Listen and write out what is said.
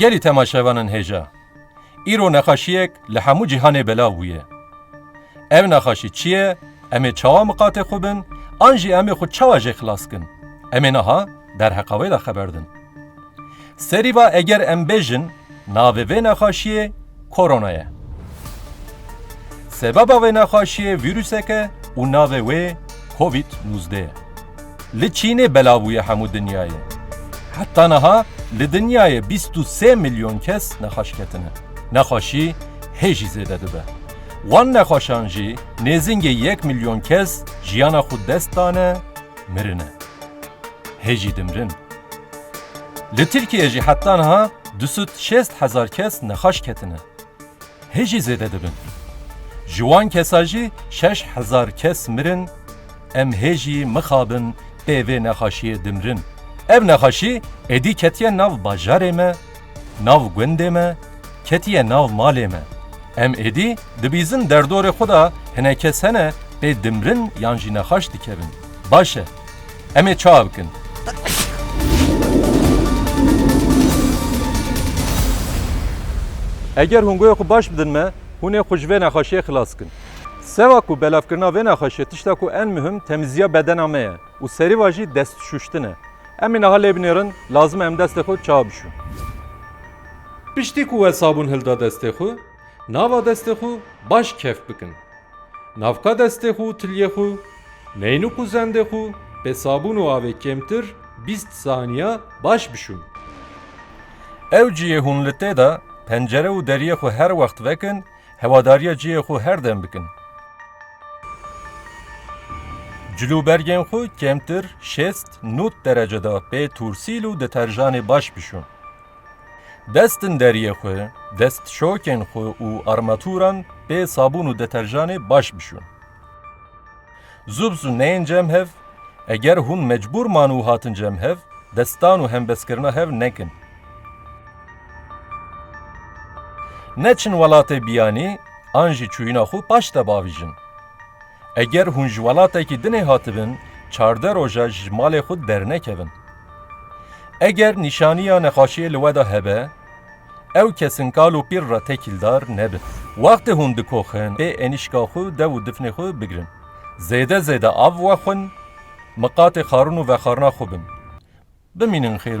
gelî temaşevanın hêja. Îro nexaşiyek li hemû cîhanê belav bûye. Ev nexaşî çi ye? Em ê çawa miqatê xwe bin, an jî em ê xwe çawa jê xilas kin. Em ê niha derheqawê de xeber din. Serîva eger em bêjin, navê vê nexaşiyê korona ye. Sebeba vê nexaşiyê vîruseke û navê wê COVID-19 ye. Li Çînê belav bûye hemû li dinyayê 23 milyon kes nexaş ketine. Nexaşî hêjî zêde dibe. Wan nexaşan jî nêzîngê 1 milyon kes jiyana xwe dest dane, mirine. Hêjî dimrin. Li Tirkiye jî heta niha 26 hezar kes nexaş ketine. Hêjî zêde dibin. Ji wan kesa jî 6 hezar kes mirin, em hêjî. Ev nexaşî êdî ketiye nav bajarê me, nav gundê me, ketiye nav malê me. Em êdî dibîzin derdorê xwe da hinek kes hene pê dimrin yan jî nexaş dikevin. Baş e. Em ê çawa bikin. Eger hungoya xwe baş bidin me, hûn ê xwe ji xilas kin. Seva ku belavkirina vê nexaşiyê tişta ku en mühim temizîya bedena me ye û serîva jî destşûştin e. Em ê niha lê binêrin, lazim e em destê xwe çawa bişûn. Piştî ku we sabûn hilda destê xwe, nava destê xwe baş kef bikin. Navka destê xwe û tiliyê xwe, neynûk û zendê xwe bê sabûn û avê kêmtir 20 saniya baş bişûn. Ew ciyê hûn li tê de pencere û deriyê xwe her wext vekin, hewadariya ciyê xwe her dem bikin. Cilûbergên xwe kêmtir 6 derecede pê tursîl û deterjanê baş bişûn. Destên deriyê xwe, dest şokên xwe û armatûran pê sabûn û deterjanê baş bişûn. Zûb zû neyên cem hev, eger hûn mecbûr man û hatin cem hev, destan û hembeskirina hev nekin. Neçin welatê biyanî, an jî çûyîna xwe paş. Eger welatekî dinê hatibin, çarde roja ji malê xwe dernekevin. Eger nîşaniya nexaşiyê li hebe, ew kesinkal û pîr re tekîldar nebin. Wextê hûn dikoxin, pê enîşka xwe dev û difnê xwe bigirin. Zêde zêde av wexwin, miqatê xarûn û vexarina xwe bin. Bimînin xêr.